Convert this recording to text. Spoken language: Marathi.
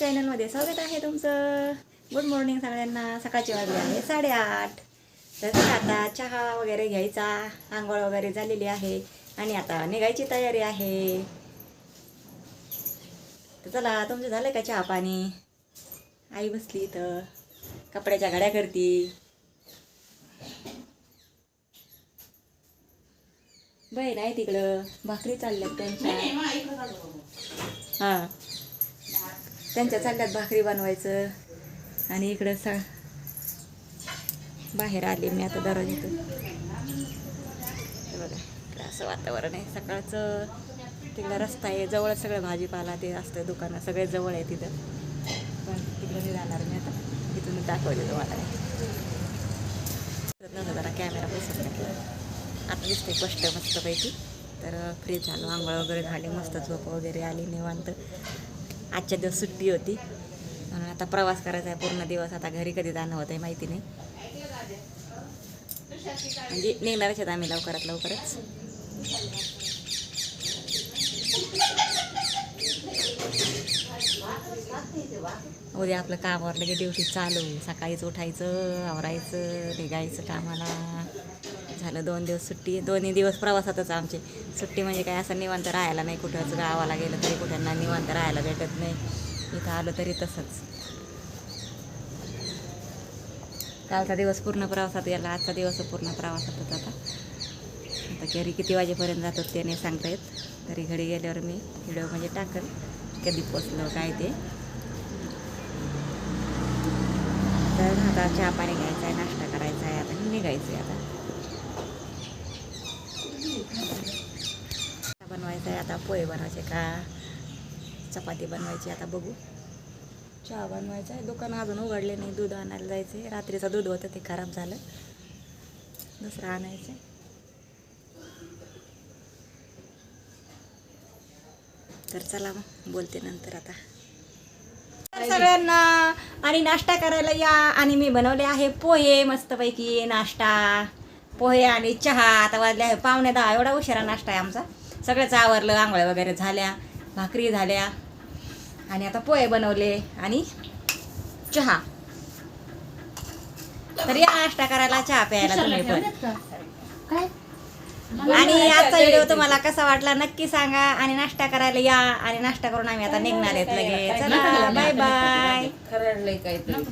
चॅनलमध्ये स्वागत आहे तुमचं. गुड मॉर्निंग सगळ्यांना. सकाळचे वाजले आहे. साडेआठ. तर आता चहा वगैरे घ्यायचा. आंघोळ वगैरे झालेली आहे. आणि आता निघायची तयारी आहे. तर चला तुमचं झालं का चहा पाणी? आई बसली इथं. कपड्याच्या घड्या करती. बहीण आहे तिकडं. भाकरी चालल्यात त्यांच्या. हां. त्यांच्या चालल्यात भाकरी बनवायचं. आणि इकडं सा बाहेर आले मी आता दरवाजातून हे बघा इकडं असं वातावरण आहे. सकाळचं तिकडं रस्ता आहे. जवळ सगळं भाजीपाला ते असतं दुकानं सगळे जवळ आहे तिथं. पण तिकडं मी जाणार मी आता. तिथून दाखवले तुम्हाला. जरा कॅमेरा बसत घातला आता दिसते स्पष्ट मस्तपैकी. तर फ्रीज झालो आंघोळ वगैरे झाले मस्त झोप वगैरे आली निवांत. आजच्या दिवस सुट्टी होती. म्हणून आता प्रवास करायचा आहे. पूर्ण दिवस आता घरी कधी जाणं होतं आहे माहिती नाही. म्हणजे निघणारच आहेत आम्ही लवकरात लवकरच. उद्या आपलं काम आवरलं की ड्युटी चालू. सकाळीच उठायचं आवरायचं निघायचं कामाला. झालं दोन दिवस सुट्टी. दोन्ही दिवस प्रवासातच आमचे. सुट्टी म्हणजे काय? असं निवांत राहायला नाही. कुठंच गावाला गेलं तरी कुठ्यांना निवांत राहायला भेटत नाही. इथं आलं तरी तसंच. कालचा दिवस पूर्ण प्रवासात गेला. आजचा दिवस पूर्ण प्रवासातच आता. आता घरी किती वाजेपर्यंत जातो ते नाही सांगता येत. तरी घरी गेल्यावर मी व्हिडिओ म्हणजे टाकेन. कधी पोचलो काय ते? तर आता चहा पाणी घ्यायचा आहे नाश्ता करायचा आहे आता निघायचं आहे आता. बनवायचं आहे आता पोहे बनवायचे का? चपाती बनवायची आता बघू. चहा बनवायचा आहे दुकान अजून उघडले नाही दूध आणायला जायचं आहे. रात्रीचं दूध होतं ते खराब झालं. दुसरं आणायचं आहे तर चला मग बोलते नंतर आता. तर सगळ्यांना आणि नाश्ता करायला या. आणि मी बनवले आहे पोहे मस्तपैकी नाश्ता. पोहे आणि चहा. आता वाजले आहे पावणे दहा. एवढा उशिरा नाश्ता आहे आमचा. सगळंच आवरलं आंघोळ्या वगैरे झाल्या भाकरी झाल्या. आणि आता पोहे बनवले आणि चहा. तर या नाश्ता करायला चहा प्यायला तुम्ही पण. काय? आणि आजचा व्हिडिओ तुम्हाला कसा वाटला नक्की सांगा. आणि नाश्ता करायला या आणि नाश्ता करून आम्ही आता निघणार आहेत लगेच. चला बाय बाय काहीतरी